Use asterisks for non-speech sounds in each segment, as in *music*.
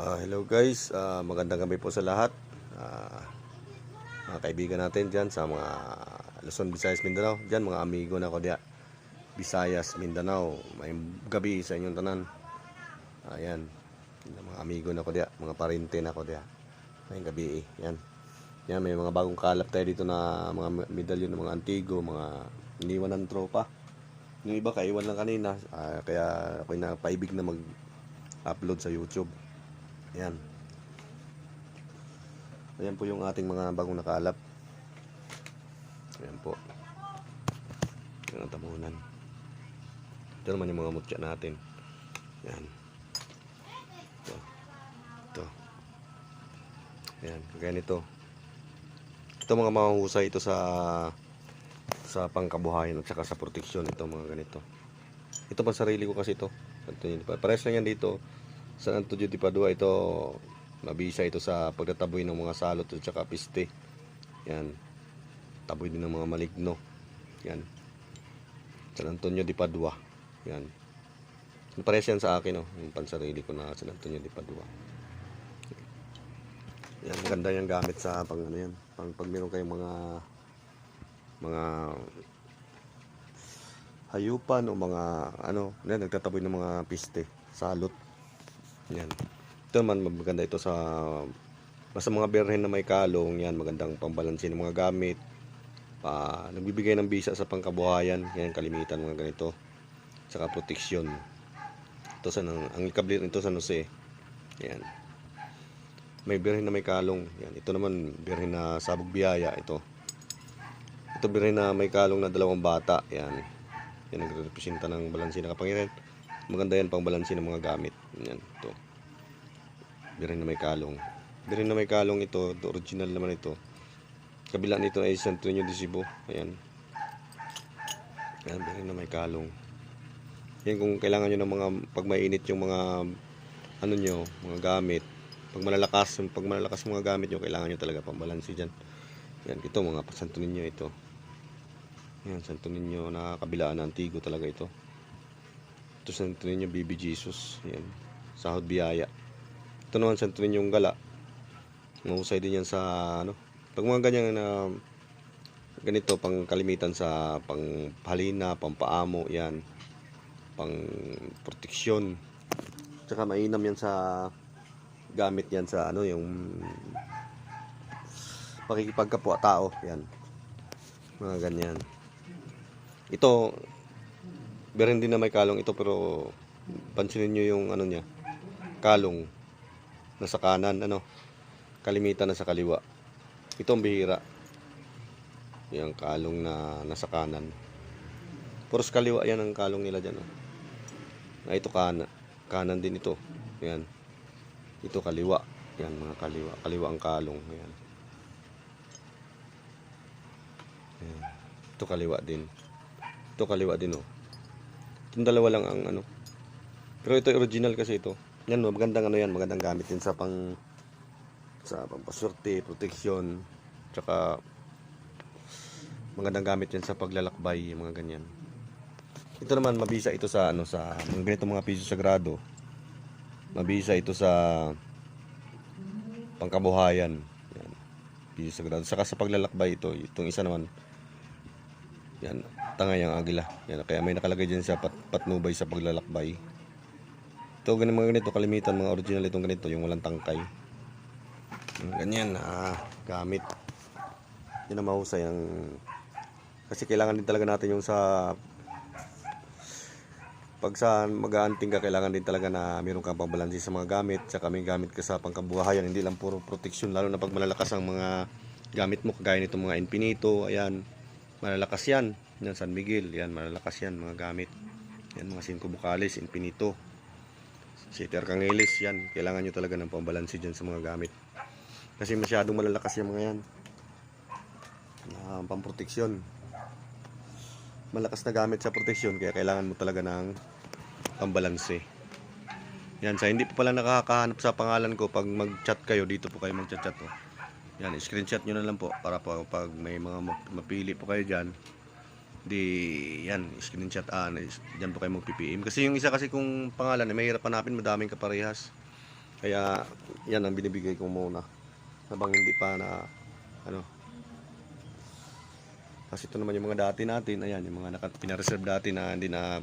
Ah, hello guys, Ah, magandang gabi po sa lahat. Ah, mga kaibigan natin dyan sa mga Luzon, Visayas, Mindanao. Dyan mga amigo na ko diya. Visayas, Mindanao. May gabi sa inyong tanan. Ayan. Mga amigo na ko diya. Mga parente na ko diya. May gabi eh. Yan. Yan, may mga bagong kalap tayo dito na mga medalyon ng mga antigo, mga iniwan ng tropa. Yung iba kaiwan lang kanina. Ah, kaya ako'y napaibig na mag-upload sa YouTube. Ayan. Ayan po yung ating mga bagong nakalap. Ayan po. Ayan ang tamunan. Ito naman yung mga mutya natin. Ayan. Ito. Ito. Ayan. Kagaya nito. Ito mga mahusay ito sa sa pangkabuhayan at saka sa proteksyon ito mga ganito. Ito pa sarili ko kasi ito. Pares lang yan dito sa Antonio di Padua ito mabisa ito sa pagtataboy ng mga salot at saka piste. Yan. Taboy din ng mga maligno. Yan. San Antonio di Padua. Yan. Pares yan sa akin oh, yung pansarili ko na San Antonio di Padua. Yan ganda yung gamit sa pang ano yan pang pag meron kayong mga mga hayupan o mga ano yan, nagtataboy ng mga piste salot yan. Ito naman maganda ito sa basta mga berhen na may kalong, yan magandang pambalansin ng mga gamit. Pa, nagbibigay ng bisa sa pangkabuhayan, yan kalimitan mga ganito. Saka proteksyon. Ito sa ang ikablit nito sa Jose. Yan. May berhen na may kalong. Yan. Ito naman berhen na sabog biyaya ito. Ito berhen na may kalong na dalawang bata. Yan. Yan nagrepresenta ng balansin na kapangyarihan. Maganda yan pang balansin ng mga gamit. Yan, ito. Birin na may kalong. Birin na may kalong ito. ito original naman ito. Kabila nito ay San Antonio de Cebu. Ayan. Ayan, birin na may kalong. Yan kung kailangan nyo ng mga, pag mainit yung mga, ano nyo, mga gamit. Pag malalakas, pag malalakas mga gamit nyo, kailangan nyo talaga pambalansi dyan. Yan, ito mga Santo Niño ito. Yan, Santo Niño na kabilaan na Antigo talaga ito. Ito Santo Niño Baby Jesus. Yan. Sahod biyaya. Ito naman Santo Niño yung gala. Mahusay din yan sa ano. Pag mga ganyan na ganito pang kalimitan sa pang halina, pampaamo, yan. Pang proteksyon. Tsaka mainam yan sa gamit yan sa ano yung pakikipagkapwa tao. Yan. Mga ganyan. Ito, Meron din na may kalong ito pero pansinin nyo yung ano niya. Kalong nasa kanan, ano. Kalimitan na sa kaliwa. Ito bihira. Yung kalong na nasa kanan. Puros kaliwa yan ang kalong nila dyan. Oh. Na ito kanan. Kanan din ito. Yan. Ito kaliwa. Yan mga kaliwa. Kaliwa ang kalong. Yan. Yan. Ito kaliwa din. Ito kaliwa din oh. Itong dalawa lang ang ano. Pero ito original kasi ito. Yan, magandang ano yan, magandang gamit din sa pang sa pampaswerte, proteksyon, tsaka magandang gamit yan sa paglalakbay, mga ganyan. Ito naman mabisa ito sa ano sa mga ganito mga piso sagrado. Mabisa ito sa pangkabuhayan. Yan. Piso sagrado. Saka sa paglalakbay ito, itong isa naman yan, tangay ang agila. Yan, kaya may nakalagay dyan sa pat, patnubay sa paglalakbay. Ito, ganun mga ganito, kalimitan, mga original itong ganito, yung walang tangkay. Ganyan, ah, gamit. Yan ang mahusay ang... Kasi kailangan din talaga natin yung sa... Pag sa mag-aanting ka, kailangan din talaga na mayroon kang pambalansi sa mga gamit, saka may gamit ka sa pangkabuhayan, hindi lang puro proteksyon, lalo na pag malalakas ang mga gamit mo, kagaya nitong mga infinito, ayan, malalakas yan. Yan, San Miguel, yan, malalakas yan, mga gamit. Yan, mga Cinco Bucales, Infinito. City Arcangelis, yan. Kailangan nyo talaga ng pambalansi dyan sa mga gamit. Kasi masyadong malalakas yung mga yan. Na pamproteksyon. Malakas na gamit sa proteksyon, kaya kailangan mo talaga ng pambalansi. Yan, sa hindi pa pala nakakahanap sa pangalan ko, pag mag-chat kayo, dito po kayo mag-chat-chat. Oh. Yan, screenshot nyo na lang po para po pag may mga map- mapili po kayo dyan, di yan, screenshot ah, dyan po kayo mag-PPM. Kasi yung isa kasi kung pangalan, eh, mahirap hanapin, madaming kaparehas. Kaya yan ang binibigay ko muna. Habang hindi pa na ano. Kasi ito naman yung mga dati natin, ayan, yung mga naka, pinareserve dati na hindi na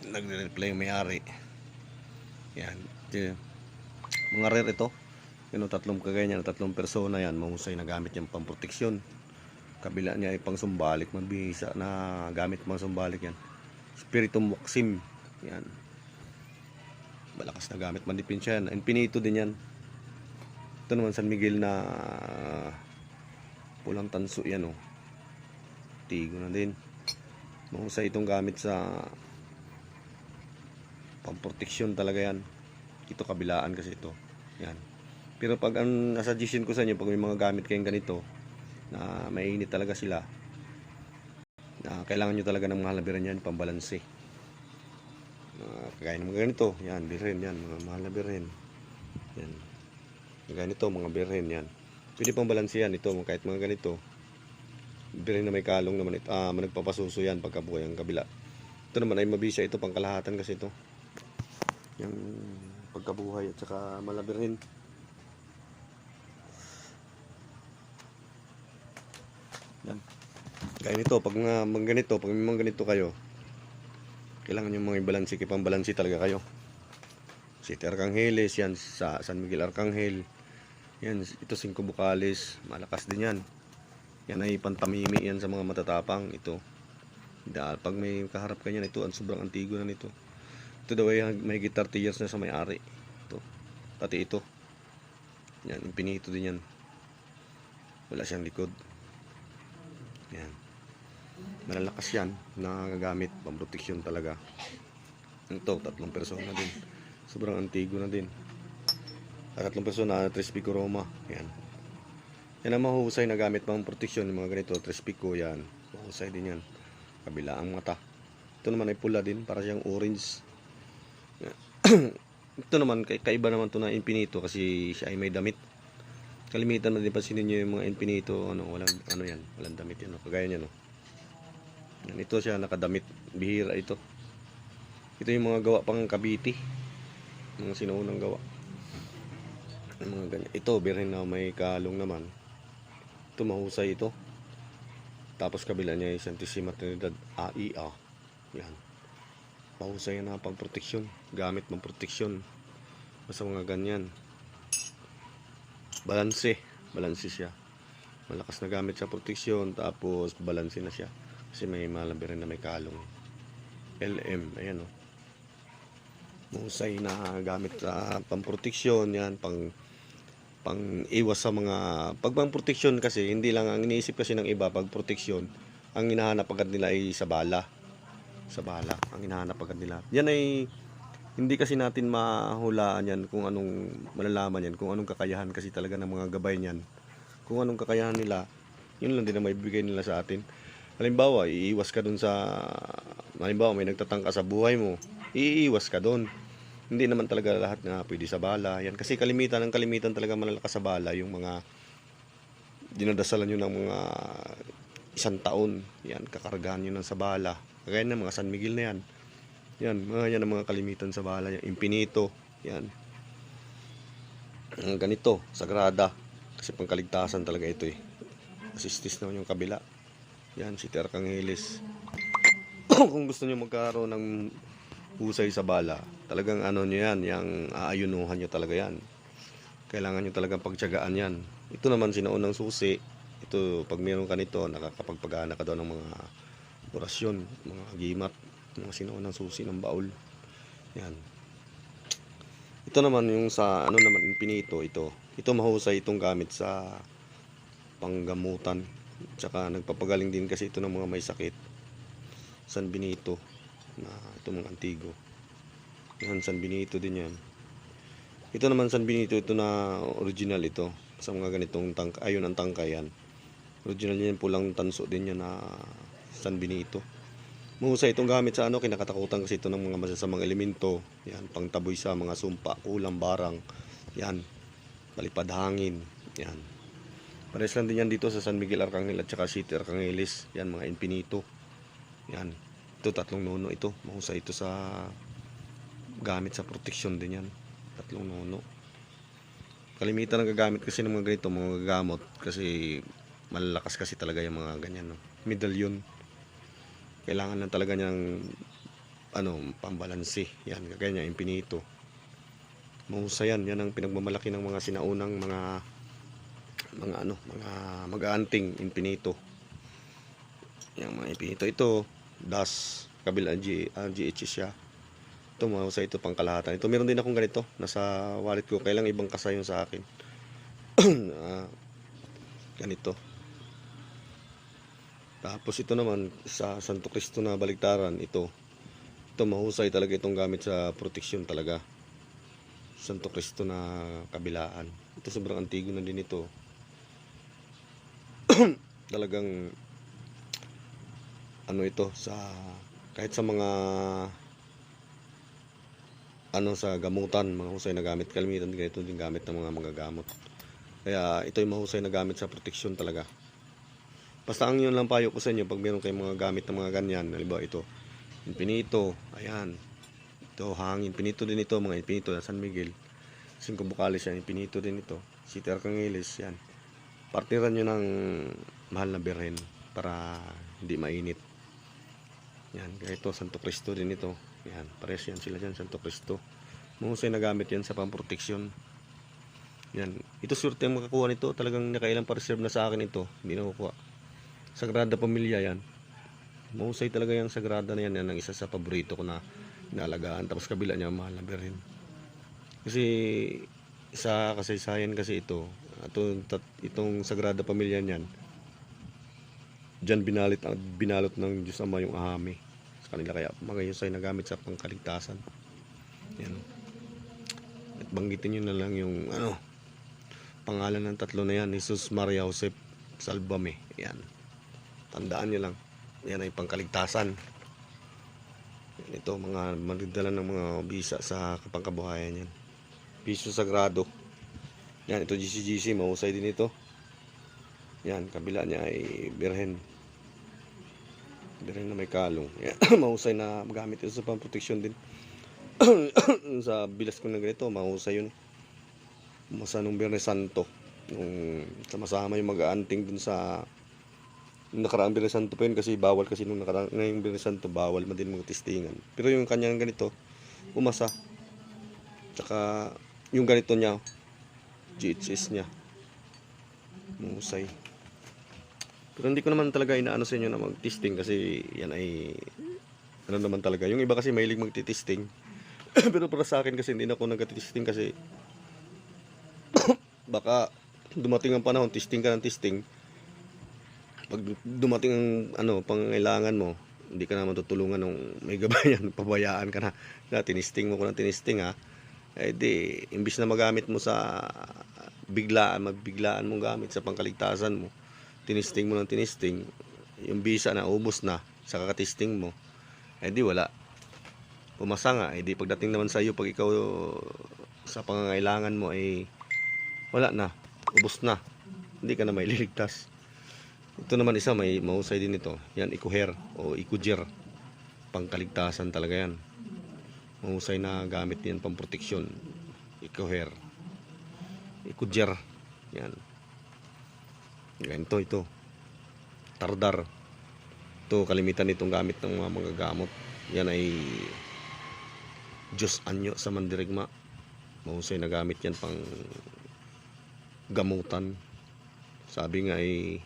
nagre-reply yung may-ari. Yan. Mga rare ito. Yun, o, tatlong kagaya niya, tatlong persona yan, mahusay na gamit yung pamproteksyon. Kabila niya ay pang sumbalik, mabihisa na gamit pang sumbalik yan. Spiritum Waxim. Yan. Malakas na gamit mandipensya yan. Infinito din yan. Ito naman San Miguel na pulang tanso yan oh. Tigo na din. Mahusay itong gamit sa pamproteksyon talaga yan. Ito kabilaan kasi ito. Yan. Pero pag ang suggestion ko sa inyo, pag may mga gamit kayong ganito, na mainit talaga sila, na kailangan nyo talaga ng mahal na birin yan, pambalanse. Uh, kagaya ng mga ganito, yan, birin yan, mga mahal na birin. Yan. Kagaya nito, mga birin yan. Pwede pang balanse yan, ito, kahit mga ganito. Birin na may kalong naman ito, ah, nagpapasuso yan pagkabuhay ang kabila. Ito naman ay mabisa ito, pangkalahatan kasi ito. Yung pagkabuhay at saka malabirin. Yan. Kaya nito, pag nga mga ganito, pag mga ganito kayo, kailangan yung mga balansi, kipang balansi talaga kayo. City Arcangheles, yan, sa San Miguel Arcangel. Yan, ito Cinco Bucales, malakas din yan. Yan ay pantamimi yan sa mga matatapang, ito. Dahil pag may kaharap ka niyan, ito, ang sobrang antigo na nito. Ito daw ay may guitar years na sa may-ari. Ito. Pati ito. Yan, infinito din yan. Wala siyang likod. Yan. Malalakas yan. Nagagamit. Pamproteksyon talaga. Ito, tatlong persona din. Sobrang antigo na din. At tatlong persona, tres pico Roma. Yan. Yan ang mahusay na gamit pang proteksyon. Yung mga ganito, tres pico yan. Mahusay din yan. Kabila ang mata. Ito naman ay pula din. Para siyang orange. *clears throat* Ito naman, kaiba naman to na infinito kasi siya ay may damit. Kalimitan na din pansinin nyo yung mga infinito, ano, walang, ano yan, walang damit yan, no? kagaya niya, no. Yan, ito siya, nakadamit, bihira ito. Ito yung mga gawa pang kabiti, mga sinuunang gawa. Yung mga ganyan. Ito, birin na may kalong naman. Ito, mahusay ito. Tapos kabila niya ay Santissima Trinidad AIA. Yan. Mahusay na pang proteksyon. Gamit pang proteksyon. Basta mga ganyan. Balanse. Balanse siya. Malakas na gamit sa proteksyon. Tapos balanse na siya. Kasi may malabi rin na may kalong. LM. Ayan o. Oh. Mahusay na gamit sa pamproteksyon. Yan. Pang pang iwas sa mga pag pang proteksyon kasi hindi lang ang iniisip kasi ng iba pag proteksyon ang hinahanap agad nila ay sa bala sa bala ang hinahanap agad nila yan ay hindi kasi natin mahulaan yan kung anong malalaman yan kung anong kakayahan kasi talaga ng mga gabay niyan kung anong kakayahan nila yun lang din ang maibigay nila sa atin halimbawa iiwas ka dun sa halimbawa may nagtatangka sa buhay mo iiwas ka dun hindi naman talaga lahat na pwede sa bala. Yan kasi kalimitan ng kalimitan talaga malalakas sa bala yung mga dinadasalan nyo ng mga isang taon. Yan, kakargahan nyo ng sa bala. Kagaya ng mga San Miguel na yan. Yan, mga yan ang mga kalimitan sa bala. Yung Infinito. Yan. Ganito, Sagrada. Kasi pangkaligtasan talaga ito eh. Assistis naman yung kabila. Yan, si Tercangelis. *clears throat* Kung gusto nyo magkaroon ng husay sa bala, talagang ano nyo yan, yung aayunuhan nyo talaga yan. Kailangan nyo talagang pagtyagaan yan. Ito naman sinaunang susi. Ito, pag meron ka nito, nakakapagpagana ka daw ng mga orasyon, mga gimat, mga sinaunang susi ng baul. Yan. Ito naman yung sa, ano naman, infinito, ito. Ito mahusay itong gamit sa panggamutan. Tsaka nagpapagaling din kasi ito ng mga may sakit. San Benito na ito mga antigo. Yan, San Benito din yan. Ito naman San Benito, ito na original ito. Sa mga ganitong tangka, ayun ang tangka yan. Original yan, pulang tanso din yan na San Benito. Mahusay itong gamit sa ano, kinakatakutan kasi ito ng mga masasamang elemento. Yan, pangtaboy sa mga sumpa, kulang, barang. Yan, palipad hangin. Yan. Pares lang din yan dito sa San Miguel Arcangel at saka City Arcangelis. Yan, mga infinito. Yan. Ito, tatlong nuno ito. Mahusay ito sa gamit sa proteksyon din yan. Tatlong nuno. kalimitan ng gagamit kasi ng mga ganito, mga gagamot kasi malalakas kasi talaga yung mga ganyan, no. Medallion. Kailangan lang talaga niyang ano, pambalanse. Yan, kagaya niya, infinito. Mahusay yan. Yan ang pinagmamalaki ng mga sinaunang mga mga ano, mga mag-aanting infinito. Yung mga infinito ito, das, kabila G, ah, GH siya. Ito, mahusay ito pang kalahatan. Ito, meron din akong ganito. Nasa wallet ko. Kailang ibang kasa sa akin. *clears throat* Ah, ganito. Tapos ito naman, sa Santo Cristo na baliktaran, ito. Ito, mahusay talaga itong gamit sa protection talaga. Santo Cristo na kabilaan. Ito, sobrang antigo na din ito. *clears throat* Talagang, ano ito, sa, kahit sa mga, ano sa gamutan, mga husay na gamit. Kalimitan ganito din gamit ng mga magagamot. Kaya ito yung mahusay na gamit sa protection talaga. Basta ang yun lang payo ko sa inyo pag meron kayong mga gamit ng mga ganyan. Halimbawa ito, infinito, ayan. Ito, hangin, infinito din ito, mga infinito na San Miguel. Cinco Bucales yan, infinito din ito. City Arcangelis, yan. Partiran nyo ng mahal na berhen para hindi mainit. Yan, ito, Santo Cristo din ito. Yan, pares yan sila dyan, Santo Cristo. Mahusay na gamit yan sa pang-protection. Yan, ito swerte ang makakuha nito. Talagang nakailang pa-reserve na sa akin ito. Hindi nakukuha. Sagrada Pamilya yan. Mahusay talaga yung Sagrada na yan. Yan ang isa sa paborito ko na inalagaan. Tapos kabila niya, mahal na berhen. Kasi sa kasaysayan kasi ito, ito tat- itong Sagrada Pamilya niyan, diyan binalit binalot ng Diyos Ama yung ahami sa kanila kaya mga yusay na gamit sa pangkaligtasan. Yan. At banggitin niyo na lang yung ano pangalan ng tatlo na yan, Jesus Maria Josep Salvame. Yan. Tandaan niyo lang. Yan ay pangkaligtasan. Ito, mga magdala ng mga bisa sa kapangkabuhayan yan. Piso Sagrado. Yan, ito GCGC, mahusay din ito. Yan, kabila niya ay Birhen. Birhen na may kalong. Yan, *clears throat* mahusay na magamit ito sa pang-protection din. *clears throat* sa bilas ko na ganito, mahusay yun. Masa nung Birhen Santo. Nung sama-sama yung mag-aanting dun sa nakaraang Santo pa yun kasi bawal kasi nung nakaraang ngayong Santo bawal man din mga testingan. Pero yung kanyang ganito, umasa. Tsaka yung ganito niya, GHS niya. Musay. Pero hindi ko naman talaga inaano sa inyo na mag-testing kasi yan ay ano naman talaga. Yung iba kasi mahilig magti-testing. *coughs* Pero para sa akin kasi hindi na ako nag-testing kasi *coughs* baka dumating ang panahon, testing ka ng testing. Pag dumating ang ano, pangailangan mo, hindi ka na matutulungan ng may gabayan, *laughs* pabayaan ka na. Na tinisting mo ko ng tinisting ha. Eh di, imbis na magamit mo sa biglaan, magbiglaan mong gamit sa pangkaligtasan mo, tinisting mo ng tinisting, yung bisa na ubos na sa kakatesting mo, eh di wala. Pumasa nga, eh di pagdating naman sa iyo, pag ikaw sa pangangailangan mo ay wala na, ubos na, hindi ka na may liligtas. Ito naman isa, may mahusay din ito. Yan, ikuher o ikujer. Pangkaligtasan talaga yan. Mahusay na gamit yan pang proteksyon. Ikuher. Ikujer. Yan. Ganito ito. Tardar. Ito, kalimitan itong gamit ng mga mga gamot. Yan ay Diyos anyo sa mandirigma. Mahusay na gamit yan pang gamutan. Sabi nga ay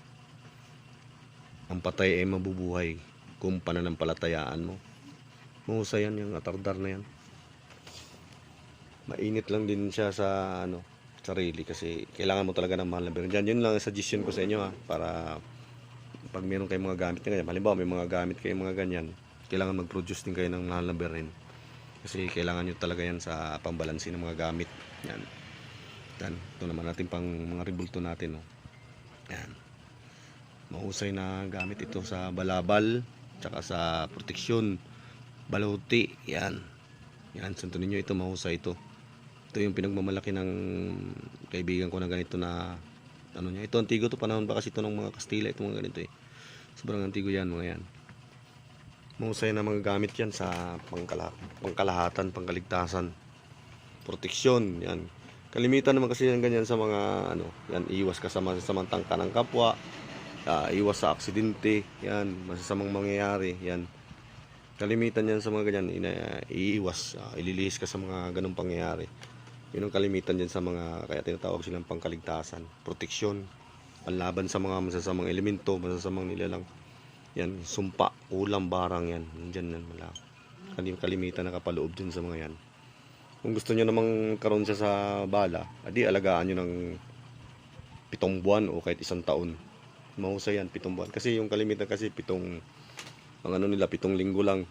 ang patay ay mabubuhay kung pananampalatayaan mo. Mahusay yan yung atardar na yan. Mainit lang din siya sa ano, sarili kasi kailangan mo talaga ng mahal na beron. Diyan, yun lang ang suggestion ko sa inyo ha, para pag meron kayong mga gamit na ganyan, halimbawa may mga gamit kayong mga ganyan, kailangan mag-produce din kayo ng mahal na beron. Kasi kailangan nyo talaga yan sa pambalansin ng mga gamit. Yan. Yan. Ito naman natin pang mga rebulto natin. Oh. Yan mahusay na gamit ito sa balabal tsaka sa proteksyon. Baluti yan. Yan santo ninyo ito mahusay ito. Ito yung pinagmamalaki ng kaibigan ko na ganito na ano niya. Ito antigo to panahon pa kasi ito ng mga Kastila ito mga ganito eh. Sobrang antigo yan mga yan. Mahusay na mga gamit yan sa pangkala, pangkalahatan pangkaligtasan. Proteksyon yan. Kalimitan naman kasi yan ganyan sa mga ano, yan iwas ka sa masasamang tangka ng kapwa, ah, iwas sa aksidente, yan, masasamang mangyayari, yan. Kalimitan yan sa mga ganyan, ina, iiwas, ah, ililihis ka sa mga ganong pangyayari. Yun ang kalimitan dyan sa mga, kaya tinatawag silang pangkaligtasan, proteksyon, panlaban sa mga masasamang elemento, masasamang nilalang. Yan, sumpa, ulam, barang yan. Nandyan yan, wala. Kalim kalimitan nakapaloob dyan sa mga yan. Kung gusto nyo namang karon siya sa bala, adi alagaan nyo ng pitong buwan o kahit isang taon. Mahusay yan, pitong buwan. Kasi yung kalimitan kasi pitong, ang ano nila, pitong linggo lang.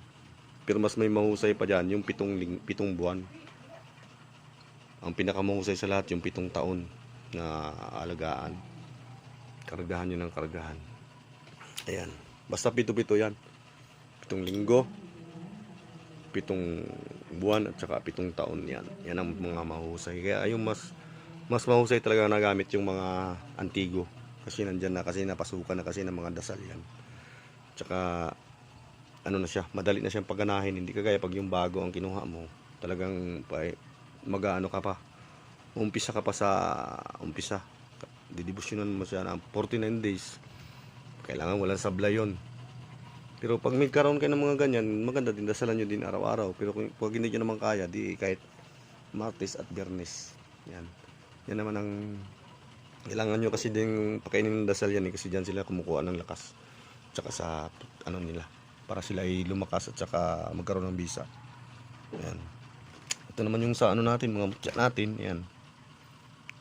Pero mas may mahusay pa dyan, yung pitong, ling, pitong buwan. Ang pinakamahusay sa lahat, yung pitong taon na alagaan. Kargahan nyo ng kargahan. Ayan. Basta pito-pito yan. Pitong linggo, pitong buwan at saka pitong taon yan. Yan ang mga mahusay. Kaya yung mas mas mahusay talaga nagamit yung mga antigo. Kasi nandyan na kasi napasukan na kasi ng mga dasal yan. Tsaka ano na siya, madali na siyang pagganahin. Hindi kagaya pag yung bago ang kinuha mo. Talagang mag-ano ka pa. Umpisa ka pa sa umpisa. Didibusyonan mo siya ng 49 days. Kailangan walang sablay yun. Pero pag may karoon kayo ng mga ganyan, maganda din dasalan nyo din araw-araw. Pero kung pag hindi nyo naman kaya, di kahit Martes at Biyernes. Yan. Yan naman ang kailangan nyo kasi din pakainin ng dasal yan eh, kasi diyan sila kumukuha ng lakas. Tsaka sa ano nila para sila ay lumakas at saka magkaroon ng bisa. Yan. Ito naman yung sa ano natin, mga mutya natin. Yan.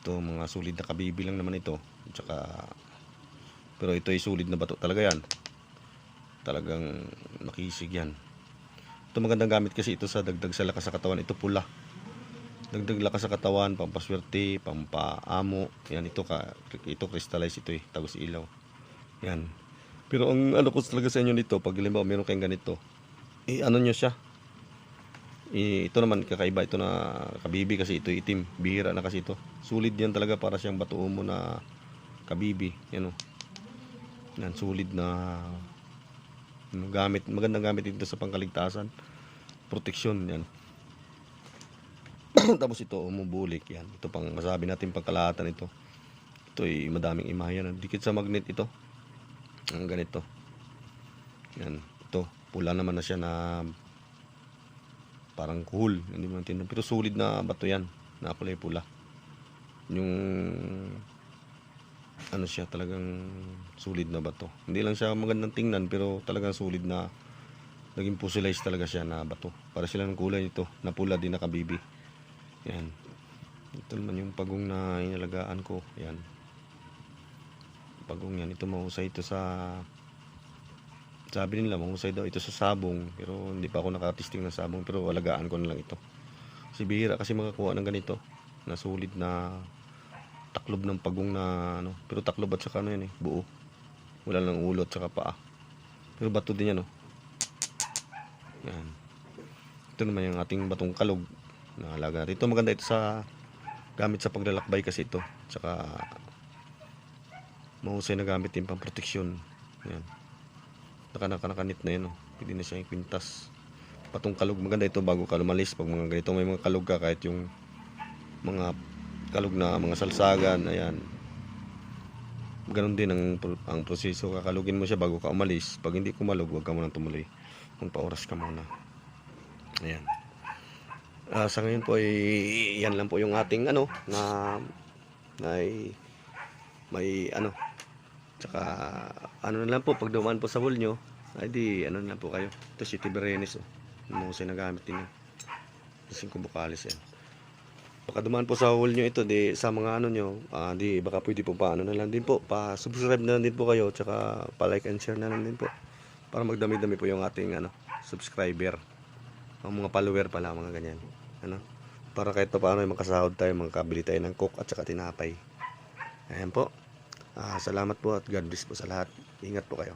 Ito mga solid na kabibi lang naman ito. Tsaka pero ito ay solid na bato talaga yan talagang makisig yan. Ito magandang gamit kasi ito sa dagdag sa lakas sa katawan. Ito pula. Dagdag lakas sa katawan, pampaswerte, pampaamo. Yan, ito ka, ito crystallize ito eh, tagos ilaw. Yan. Pero ang ano ko talaga sa inyo nito, pag halimbawa meron kayong ganito, eh ano nyo siya? Eh, ito naman kakaiba ito na kabibi kasi ito itim, bihira na kasi ito. Sulit yan talaga para siyang bato mo na kabibi. Yan o. Yan, sulit na gamit magandang gamit dito sa pangkaligtasan proteksyon yan *clears throat* tapos ito umubulik yan. Ito pang masabi natin pangkalahatan ito. Ito ay madaming imahe yan. Dikit sa magnet ito. Ang ganito. Yan. Ito pula naman na siya na parang cool. Hindi mo natin pero solid na bato yan na kulay pula. Yung ano siya talagang solid na bato. Hindi lang siya magandang tingnan pero talagang solid na naging fossilized talaga siya na bato. Para sila ng kulay nito, na pula din nakabibi. Yan. Ito naman yung pagong na inalagaan ko. Yan. Pagong yan. Ito mahusay ito sa sabi nila mahusay daw ito sa sabong pero hindi pa ako nakatisting ng sabong pero alagaan ko na lang ito. Si bihira kasi makakuha ng ganito na solid na taklob ng pagong na ano pero taklob at saka ano yan eh buo wala lang ulo at saka paa pero bato din yan oh yan ito naman yung ating batong kalog na halaga ito maganda ito sa gamit sa paglalakbay kasi ito saka mahusay na gamit din pang proteksyon yan naka naka nakanit na yan oh pwede na siya yung kwintas patong kalog maganda ito bago ka lumalis pag mga ganito may mga kalog ka kahit yung mga kalog na mga salsagan, ayan. Ganon din ang, ang proseso. Kakalugin mo siya bago ka umalis. Pag hindi kumalog, huwag ka muna tumuloy. Magpa-oras ka muna. Ayan. Ah, sa ngayon po ay yan lang po yung ating ano na may may ano tsaka ano na lang po pag dumaan po sa wall nyo ay di ano na lang po kayo. Ito si Tiberenes oh. Mahusay na gamit din yun Kasing kubukalis yan baka dumaan po sa wall nyo ito di sa mga ano nyo ah, di baka pwede po paano na lang din po. Pa subscribe na lang din po kayo tsaka pa like and share na lang din po. Para magdami-dami po yung ating ano subscriber. Mga follower pala mga ganyan ano? Para kahit pa paano makasahod tayo makabili tayo ng coke at saka tinapay. Ayan po. Ah, salamat po at God bless po sa lahat. Ingat po kayo